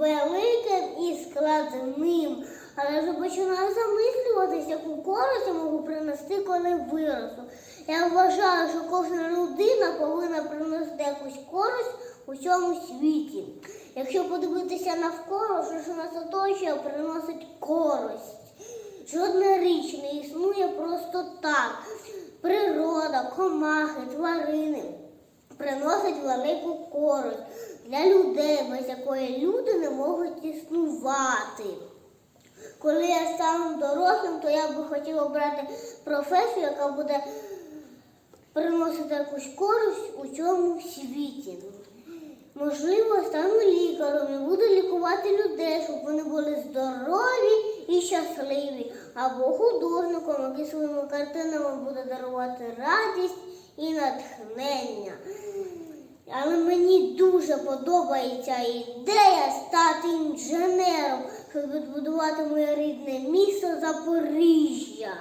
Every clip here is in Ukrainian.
великим і складним. Але вже починаю замислюватися, яку користь я можу принести, коли виросту. Я вважаю, що кожна людина повинна приносити якусь користь у цьому світі. Якщо подивитися навколо, що ж нас оточує, приносить користь. Жодна річ не існує просто так. Природа, комахи, тварини приносять велику користь для людей, без якої люди не можуть існувати. Коли я стану дорослим, то я би хотіла обрати професію, яка буде приносити якусь користь у цьому світі. Можливо, стану лікарем і буду лікувати людей, щоб вони були здорові і щасливі, або художником, який своїми картинами буде дарувати радість і натхнення. Але мені дуже подобається ідея стати інженером, щоб відбудувати моє рідне місто Запоріжжя.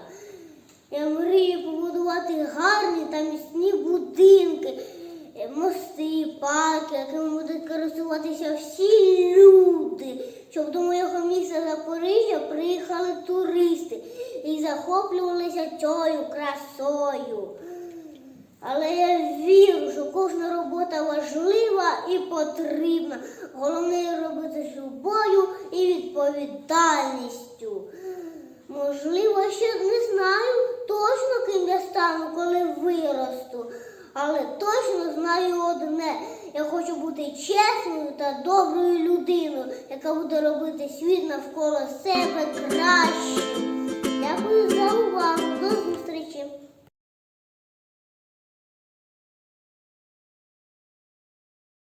Я мрію побудувати гарні та міцні будинки, мости, парки, якими будуть користуватися всі люди, щоб до моєго міста Запоріжжя приїхали туристи і захоплювалися цією красою. Але я вірю, що кожна робота важлива і потрібна. Головне робити з любов'ю і відповідальністю. Можливо, ще не знаю точно, ким я стану, коли виросту. Але точно знаю одне. Я хочу бути чесною та доброю людиною, яка буде робити світ навколо себе краще.